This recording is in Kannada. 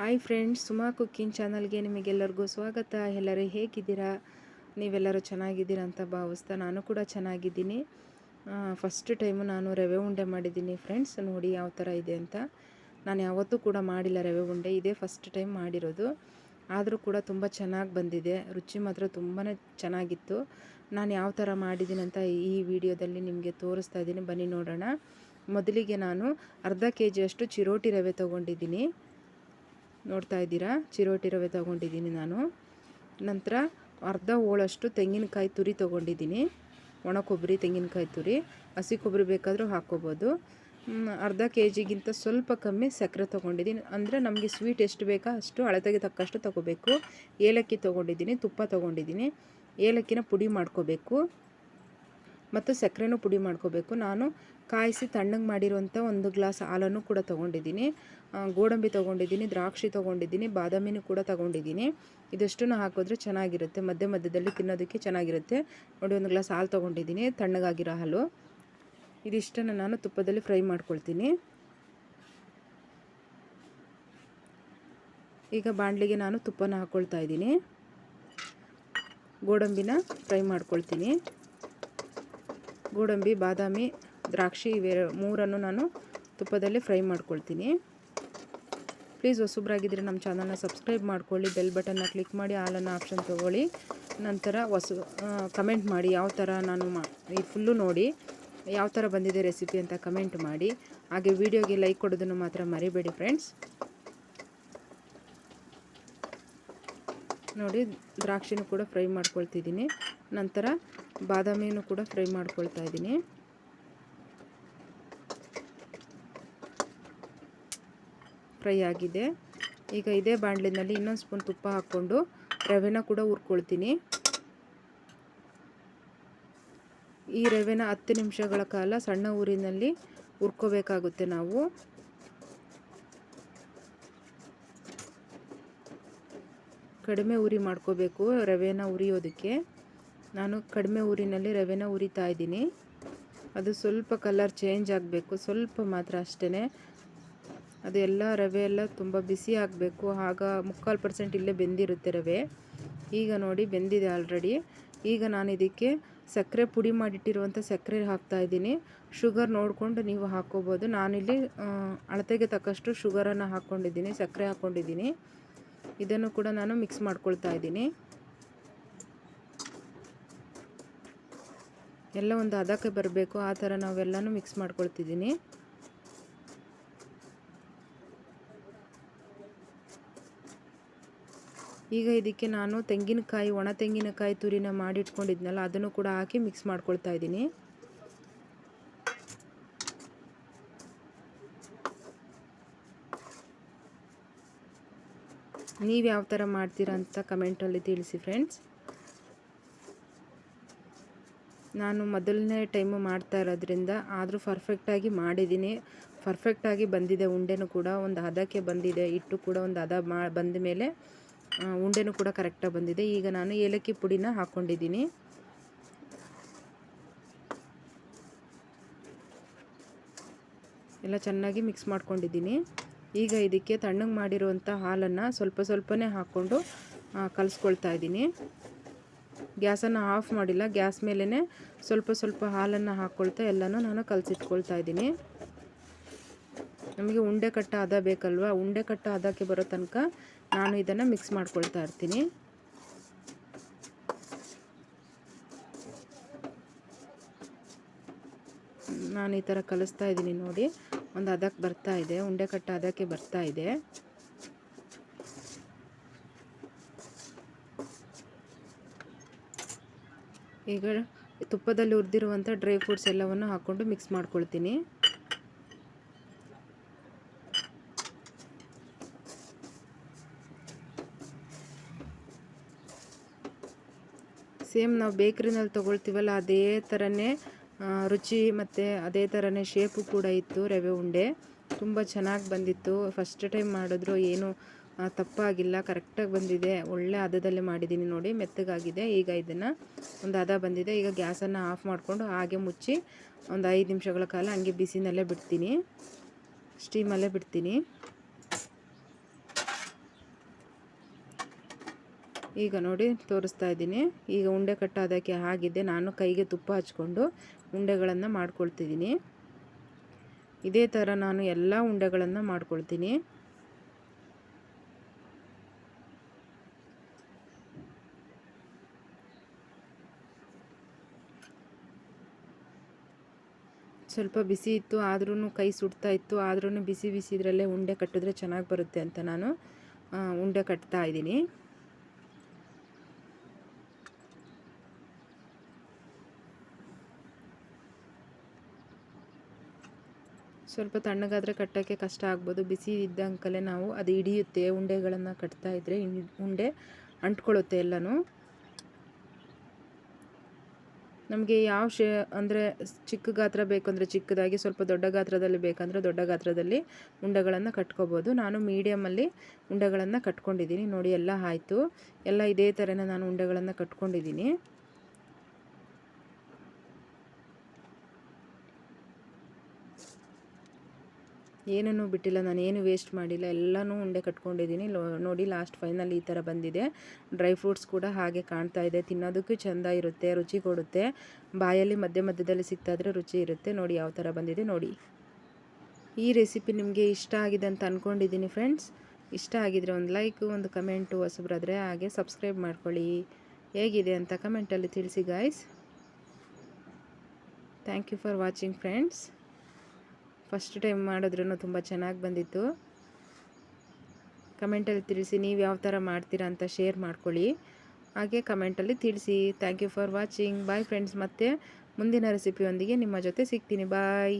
ಹಾಯ್ ಫ್ರೆಂಡ್ಸ್ ಸುಮಾ ಕುಕ್ಕಿಂಗ್ ಚಾನಲ್ಗೆ ನಿಮಗೆಲ್ಲರಿಗೂ ಸ್ವಾಗತ. ಎಲ್ಲರೂ ಹೇಗಿದ್ದೀರಾ? ನೀವೆಲ್ಲರೂ ಚೆನ್ನಾಗಿದ್ದೀರಾ ಅಂತ ಭಾವಿಸ್ತಾ ನಾನು ಕೂಡ ಚೆನ್ನಾಗಿದ್ದೀನಿ. ಫಸ್ಟ್ ಟೈಮು ನಾನು ರವೆ ಉಂಡೆ ಮಾಡಿದ್ದೀನಿ ಫ್ರೆಂಡ್ಸ್ ನೋಡಿ ಯಾವ ಥರ ಇದೆ ಅಂತ. ನಾನು ಯಾವತ್ತೂ ಕೂಡ ಮಾಡಿಲ್ಲ ರವೆ ಉಂಡೆ. ಇದೇ ಫಸ್ಟ್ ಟೈಮ್ ಮಾಡಿರೋದು. ಆದರೂ ಕೂಡ ತುಂಬ ಚೆನ್ನಾಗಿ ಬಂದಿದೆ. ರುಚಿ ಮಾತ್ರ ತುಂಬಾ ಚೆನ್ನಾಗಿತ್ತು. ನಾನು ಯಾವ ಥರ ಮಾಡಿದ್ದೀನಿ ಅಂತ ಈ ವಿಡಿಯೋದಲ್ಲಿ ನಿಮಗೆ ತೋರಿಸ್ತಾ ಇದ್ದೀನಿ. ಬನ್ನಿ ನೋಡೋಣ. ಮೊದಲಿಗೆ ನಾನು ಅರ್ಧ ಕೆ ಜಿಯಷ್ಟು ಚಿರೋಟಿ ರವೆ ತೊಗೊಂಡಿದ್ದೀನಿ. ನೋಡ್ತಾ ಇದ್ದೀರಾ? ಚಿರೋಟಿ ರವೆ ತೊಗೊಂಡಿದ್ದೀನಿ ನಾನು. ನಂತರ ಅರ್ಧ ಹೋಳಷ್ಟು ತೆಂಗಿನಕಾಯಿ ತುರಿ ತೊಗೊಂಡಿದ್ದೀನಿ. ಒಣ ಕೊಬ್ಬರಿ, ತೆಂಗಿನಕಾಯಿ ತುರಿ. ಹಸಿ ಕೊಬ್ಬರಿ ಬೇಕಾದರೂ ಹಾಕ್ಕೋಬೋದು. ಅರ್ಧ ಕೆ ಜಿಗಿಂತ ಸ್ವಲ್ಪ ಕಮ್ಮಿ ಸಕ್ಕರೆ ತೊಗೊಂಡಿದ್ದೀನಿ. ಅಂದರೆ ನಮಗೆ ಸ್ವೀಟ್ ಎಷ್ಟು ಬೇಕಾ ಅಷ್ಟು ಅಳತೆಗೆ ತಕ್ಕಷ್ಟು ತೊಗೋಬೇಕು. ಏಲಕ್ಕಿ ತೊಗೊಂಡಿದ್ದೀನಿ, ತುಪ್ಪ ತೊಗೊಂಡಿದ್ದೀನಿ. ಏಲಕ್ಕಿನ ಪುಡಿ ಮಾಡ್ಕೋಬೇಕು. ಮತ್ತು ಸಕ್ಕರೆನೂ ಪುಡಿ ಮಾಡ್ಕೋಬೇಕು. ನಾನು ಕಾಯಿಸಿ ತಣ್ಣಗೆ ಮಾಡಿರುವಂಥ ಒಂದು ಗ್ಲಾಸ್ ಹಾಲನ್ನು ಕೂಡ ತೊಗೊಂಡಿದ್ದೀನಿ. ಗೋಡಂಬಿ ತೊಗೊಂಡಿದ್ದೀನಿ, ದ್ರಾಕ್ಷಿ ತೊಗೊಂಡಿದ್ದೀನಿ, ಬಾದಾಮಿನೂ ಕೂಡ ತೊಗೊಂಡಿದ್ದೀನಿ. ಇದಷ್ಟನ್ನು ಹಾಕಿದ್ರೆ ಚೆನ್ನಾಗಿರುತ್ತೆ. ಮಧ್ಯ ಮಧ್ಯದಲ್ಲಿ ತಿನ್ನೋದಕ್ಕೆ ಚೆನ್ನಾಗಿರುತ್ತೆ. ನೋಡಿ, ಒಂದು ಗ್ಲಾಸ್ ಹಾಲು ತೊಗೊಂಡಿದ್ದೀನಿ, ತಣ್ಣಗಾಗಿರೋ ಹಾಲು. ಇದಿಷ್ಟನ್ನು ನಾನು ತುಪ್ಪದಲ್ಲಿ ಫ್ರೈ ಮಾಡ್ಕೊಳ್ತೀನಿ. ಈಗ ಬಾಣಲಿಗೆ ನಾನು ತುಪ್ಪನ ಹಾಕ್ಕೊಳ್ತಾ ಇದ್ದೀನಿ. ಗೋಡಂಬಿನ ಫ್ರೈ ಮಾಡ್ಕೊಳ್ತೀನಿ. ಗೋಡಂಬಿ, ಬಾದಾಮಿ ದ್ರಾಕ್ಷಿ ಇವೆ ಮೂರನ್ನು ನಾನು ತುಪ್ಪದಲ್ಲಿ ಫ್ರೈ ಮಾಡ್ಕೊಳ್ತೀನಿ. ಪ್ಲೀಸ್ ಹೊಸಬ್ರಾಗಿದ್ದರೆ ನಮ್ಮ ಚಾನಲ್ನ ಸಬ್ಸ್ಕ್ರೈಬ್ ಮಾಡ್ಕೊಳ್ಳಿ ಬೆಲ್ ಬಟನ್ನ ಕ್ಲಿಕ್ ಮಾಡಿ ಆಲನ್ನು ಆಪ್ಷನ್ ತೊಗೊಳ್ಳಿ. ನಂತರ ಹೊಸ ಕಮೆಂಟ್ ಮಾಡಿ ಯಾವ ಥರ ನಾನು ಮಾ, ಈ ಫುಲ್ಲು ನೋಡಿ, ಯಾವ ಥರ ಬಂದಿದೆ ರೆಸಿಪಿ ಅಂತ ಕಮೆಂಟ್ ಮಾಡಿ. ಹಾಗೆ ವಿಡಿಯೋಗೆ ಲೈಕ್ ಕೊಡೋದನ್ನು ಮಾತ್ರ ಮರಿಬೇಡಿ ಫ್ರೆಂಡ್ಸ್ ನೋಡಿ, ದ್ರಾಕ್ಷಿನೂ ಕೂಡ ಫ್ರೈ ಮಾಡ್ಕೊಳ್ತಿದ್ದೀನಿ. ನಂತರ ಬಾದಾಮಿನೂ ಕೂಡ ಫ್ರೈ ಮಾಡ್ಕೊಳ್ತಾ ಇದ್ದೀನಿ. ಫ್ರೈ ಆಗಿದೆ. ಈಗ ಇದೇ ಬಾಣಲಿನಲ್ಲಿ ಇನ್ನೊಂದು ಸ್ಪೂನ್ ತುಪ್ಪ ಹಾಕ್ಕೊಂಡು ರವೆನ ಕೂಡ ಹುರ್ಕೊಳ್ತೀನಿ. ಈ ರವೆನ ಹತ್ತು ನಿಮಿಷಗಳ ಕಾಲ ಸಣ್ಣ ಊರಿನಲ್ಲಿ ಹುರ್ಕೋಬೇಕಾಗುತ್ತೆ ನಾವು. ಕಡಿಮೆ ಉರಿ ಮಾಡ್ಕೋಬೇಕು ರವೆನ ಉರಿಯೋದಕ್ಕೆ. ನಾನು ಕಡಿಮೆ ಊರಿನಲ್ಲಿ ರವೆನ ಉರಿತಾ ಇದ್ದೀನಿ. ಅದು ಸ್ವಲ್ಪ ಕಲರ್ ಚೇಂಜ್ ಆಗಬೇಕು. ಸ್ವಲ್ಪ ಮಾತ್ರ ಅಷ್ಟೇ ಅದು ಎಲ್ಲ ರವೆ ಎಲ್ಲ ತುಂಬ ಬಿಸಿ ಆಗಬೇಕು. ಆಗ ಮುಕ್ಕಾಲು ಪರ್ಸೆಂಟ್ ಇಲ್ಲೇ ಬೆಂದಿರುತ್ತೆ ರವೆ. ಈಗ ನೋಡಿ ಬೆಂದಿದೆ ಆಲ್ರೆಡಿ ಈಗ ನಾನು ಇದಕ್ಕೆ ಸಕ್ಕರೆ ಪುಡಿ ಮಾಡಿಟ್ಟಿರುವಂಥ ಸಕ್ಕರೆ ಹಾಕ್ತಾಯಿದ್ದೀನಿ ಶುಗರ್ ನೋಡಿಕೊಂಡು ನೀವು ಹಾಕ್ಕೋಬೋದು ನಾನಿಲ್ಲಿ ಅಳತೆಗೆ ತಕ್ಕಷ್ಟು ಶುಗರನ್ನು ಹಾಕ್ಕೊಂಡಿದ್ದೀನಿ ಸಕ್ಕರೆ ಹಾಕ್ಕೊಂಡಿದ್ದೀನಿ ಇದನ್ನು ಕೂಡ ನಾನು ಮಿಕ್ಸ್ ಮಾಡ್ಕೊಳ್ತಾ ಇದ್ದೀನಿ. ಎಲ್ಲ ಒಂದು ಹದಕ್ಕೆ ಬರಬೇಕು. ಆ ಥರ ನಾವೆಲ್ಲನೂ ಮಿಕ್ಸ್ ಮಾಡ್ಕೊಳ್ತಿದ್ದೀನಿ. ಈಗ ಇದಕ್ಕೆ ನಾನು ತೆಂಗಿನಕಾಯಿ, ಒಣ ತೆಂಗಿನಕಾಯಿ ತುರಿನ ಮಾಡಿಟ್ಕೊಂಡಿದ್ನಲ್ಲ, ಅದನ್ನು ಕೂಡ ಹಾಕಿ ಮಿಕ್ಸ್ ಮಾಡ್ಕೊಳ್ತಾ ಇದ್ದೀನಿ. ನೀವು ಯಾವ ಥರ ಮಾಡ್ತೀರಾ ಅಂತ ಕಮೆಂಟಲ್ಲಿ ತಿಳಿಸಿ ಫ್ರೆಂಡ್ಸ್ ನಾನು ಮೊದಲನೇ ಟೈಮು ಮಾಡ್ತಾ ಇರೋದ್ರಿಂದ ಆದರೂ ಪರ್ಫೆಕ್ಟಾಗಿ ಮಾಡಿದ್ದೀನಿ. ಪರ್ಫೆಕ್ಟಾಗಿ ಬಂದಿದೆ, ಉಂಡೆನೂ ಕೂಡ ಒಂದು ಹದಕ್ಕೆ ಬಂದಿದೆ ಇಟ್ಟು ಕೂಡ ಒಂದು ಹದ ಮಾ ಬಂದ ಮೇಲೆ ಉಂಡೆನೂ ಕೂಡ ಕರೆಕ್ಟಾಗಿ ಬಂದಿದೆ. ಈಗ ನಾನು ಏಲಕ್ಕಿ ಪುಡಿನ ಹಾಕ್ಕೊಂಡಿದ್ದೀನಿ ಎಲ್ಲ ಚೆನ್ನಾಗಿ ಮಿಕ್ಸ್ ಮಾಡ್ಕೊಂಡಿದ್ದೀನಿ. ಈಗ ಇದಕ್ಕೆ ತಣ್ಣಗೆ ಮಾಡಿರುವಂಥ ಹಾಲನ್ನು ಸ್ವಲ್ಪ ಸ್ವಲ್ಪನೇ ಹಾಕ್ಕೊಂಡು ಕಲಿಸ್ಕೊಳ್ತಾ ಇದ್ದೀನಿ. ಗ್ಯಾಸನ್ನು ಆಫ್ ಮಾಡಿಲ್ಲ. ಗ್ಯಾಸ್ ಮೇಲೇ ಸ್ವಲ್ಪ ಸ್ವಲ್ಪ ಹಾಲನ್ನು ಹಾಕ್ಕೊಳ್ತಾ ಎಲ್ಲನೂ ನಾನು ಕಲಸಿಟ್ಕೊಳ್ತಾ ಇದ್ದೀನಿ. ನಮಗೆ ಉಂಡೆ ಕಟ್ಟ ಅದ ಬೇಕಲ್ವ? ಉಂಡೆ ಕಟ್ಟ ಅದಕ್ಕೆ ಬರೋ ತನಕ ನಾನು ಇದನ್ನು ಮಿಕ್ಸ್ ಮಾಡ್ಕೊಳ್ತಾ ಇರ್ತೀನಿ. ನಾನು ಈ ಥರ ಕಲಿಸ್ತಾ ಇದ್ದೀನಿ ನೋಡಿ. ಒಂದು ಅದಕ್ಕೆ ಬರ್ತಾ ಇದೆ. ಉಂಡೆ ಕಟ್ಟ ಅದಕ್ಕೆ ಬರ್ತಾ ಇದೆ. ಈಗ ತುಪ್ಪದಲ್ಲಿ ಉರಿದಿರುವಂಥ ಡ್ರೈ ಫ್ರೂಟ್ಸ್ ಎಲ್ಲವನ್ನು ಹಾಕ್ಕೊಂಡು ಮಿಕ್ಸ್ ಮಾಡ್ಕೊಳ್ತೀನಿ. ಸೇಮ್ ನಾವು ಬೇಕ್ರಿನಲ್ಲಿ ತೊಗೊಳ್ತೀವಲ್ಲ, ಅದೇ ಥರನೇ ರುಚಿ ಮತ್ತು ಅದೇ ಥರನೇ ಶೇಪು ಕೂಡ ಇತ್ತು ರವೆ ಉಂಡೆ. ತುಂಬ ಚೆನ್ನಾಗಿ ಬಂದಿತ್ತು. ಫಸ್ಟ್ ಟೈಮ್ ಮಾಡಿದ್ರು ಏನು ತಪ್ಪಾಗಿಲ್ಲ ಕರೆಕ್ಟಾಗಿ ಬಂದಿದೆ. ಒಳ್ಳೆ ಹದದಲ್ಲಿ ಮಾಡಿದ್ದೀನಿ ನೋಡಿ, ಮೆತ್ತಗಾಗಿದೆ. ಈಗ ಇದನ್ನು ಒಂದು ಹದ ಬಂದಿದೆ. ಈಗ ಗ್ಯಾಸನ್ನು ಆಫ್ ಮಾಡಿಕೊಂಡು ಹಾಗೆ ಮುಚ್ಚಿ ಒಂದು ಐದು ನಿಮಿಷಗಳ ಕಾಲ ಹಂಗೆ ಬಿಸಿನಲ್ಲೇ ಬಿಡ್ತೀನಿ. ಸ್ಟೀಮಲ್ಲೇ ಬಿಡ್ತೀನಿ. ಈಗ ನೋಡಿ ತೋರಿಸ್ತಾ ಇದ್ದೀನಿ. ಈಗ ಉಂಡೆ ಕಟ್ಟೋದಕ್ಕೆ ಆಗಿದೆ ನಾನು ಕೈಗೆ ತುಪ್ಪ ಹಚ್ಕೊಂಡು ಉಂಡೆಗಳನ್ನು ಮಾಡ್ಕೊಳ್ತಿದ್ದೀನಿ. ಇದೇ ಥರ ನಾನು ಎಲ್ಲ ಉಂಡೆಗಳನ್ನು ಮಾಡ್ಕೊಳ್ತೀನಿ. ಸ್ವಲ್ಪ ಬಿಸಿ ಇತ್ತು ಆದ್ರೂ ಕೈ ಸುಡ್ತಾ ಇತ್ತು ಆದ್ರೂ ಬಿಸಿ ಬಿಸಿ ಇದರಲ್ಲೇ ಉಂಡೆ ಕಟ್ಟಿದ್ರೆ ಚೆನ್ನಾಗಿ ಬರುತ್ತೆ ಅಂತ ನಾನು ಉಂಡೆ ಕಟ್ತಾ ಇದ್ದೀನಿ. ಸ್ವಲ್ಪ ತಣ್ಣಗಾದರೆ ಕಟ್ಟೋಕ್ಕೆ ಕಷ್ಟ ಆಗ್ಬೋದು. ಬಿಸಿ ಇದ್ದಂಕಲೇ ನಾವು ಅದು ಹಿಡಿಯುತ್ತೆ, ಉಂಡೆಗಳನ್ನು ಕಟ್ತಾ ಇದ್ದರೆ ಉಂಡೆ ಅಂಟ್ಕೊಳ್ಳುತ್ತೆ ಎಲ್ಲನೂ. ನಮಗೆ ಯಾವ ಶೇ, ಅಂದರೆ ಚಿಕ್ಕ ಗಾತ್ರ ಬೇಕಂದರೆ ಚಿಕ್ಕದಾಗಿ, ಸ್ವಲ್ಪ ದೊಡ್ಡ ಗಾತ್ರದಲ್ಲಿ ಬೇಕಂದರೆ ದೊಡ್ಡ ಗಾತ್ರದಲ್ಲಿ ಉಂಡೆಗಳನ್ನು ಕಟ್ಕೋಬೋದು. ನಾನು ಮೀಡಿಯಮಲ್ಲಿ ಉಂಡೆಗಳನ್ನು ಕಟ್ಕೊಂಡಿದ್ದೀನಿ. ನೋಡಿ, ಎಲ್ಲ ಆಯಿತು. ಎಲ್ಲ ಇದೇ ಥರನೇ ನಾನು ಉಂಡೆಗಳನ್ನು ಕಟ್ಕೊಂಡಿದ್ದೀನಿ. ಏನನ್ನೂ ಬಿಟ್ಟಿಲ್ಲ ನಾನು ಏನು ವೇಸ್ಟ್ ಮಾಡಿಲ್ಲ, ಎಲ್ಲನೂ ಉಂಡೆ ಕಟ್ಕೊಂಡಿದ್ದೀನಿ. ನೋಡಿ ಲಾಸ್ಟ್ ಫೈನಲ್ ಈ ಥರ ಬಂದಿದೆ. ಡ್ರೈ ಫ್ರೂಟ್ಸ್ ಕೂಡ ಹಾಗೆ ಕಾಣ್ತಾ ಇದೆ. ತಿನ್ನೋದಕ್ಕೂ ಚೆಂದ ಇರುತ್ತೆ, ರುಚಿ ಕೊಡುತ್ತೆ. ಬಾಯಲ್ಲಿ ಮಧ್ಯ ಮಧ್ಯದಲ್ಲಿ ಸಿಗ್ತಾಯಿದ್ರೆ ರುಚಿ ಇರುತ್ತೆ. ನೋಡಿ ಯಾವ ಥರ ಬಂದಿದೆ, ನೋಡಿ. ಈ ರೆಸಿಪಿ ನಿಮಗೆ ಇಷ್ಟ ಆಗಿದೆ ಅಂತ ಅಂದ್ಕೊಂಡಿದ್ದೀನಿ ಫ್ರೆಂಡ್ಸ್ ಇಷ್ಟ ಆಗಿದ್ರೆ ಒಂದು ಲೈಕು ಒಂದು ಕಮೆಂಟು ಹೊಸಬ್ರಾದರೆ ಹಾಗೆ ಸಬ್ಸ್ಕ್ರೈಬ್ ಮಾಡ್ಕೊಳ್ಳಿ. ಹೇಗಿದೆ ಅಂತ ಕಮೆಂಟಲ್ಲಿ ತಿಳಿಸಿ guys thank you for watching friends first time ಮಾಡಿದ್ರೂ ತುಂಬ ಚೆನ್ನಾಗಿ ಬಂದಿತ್ತು. ಕಮೆಂಟಲ್ಲಿ ತಿಳಿಸಿ ನೀವು ಯಾವ ಥರ ಮಾಡ್ತೀರಾ ಅಂತ ಶೇರ್ ಮಾಡ್ಕೊಳ್ಳಿ. ಹಾಗೆ ಕಮೆಂಟಲ್ಲಿ ತಿಳಿಸಿ. Thank you for watching bye friends ಮತ್ತು ಮುಂದಿನ ರೆಸಿಪಿಯೊಂದಿಗೆ ನಿಮ್ಮ ಜೊತೆ ಸಿಗ್ತೀನಿ. ಬಾಯ್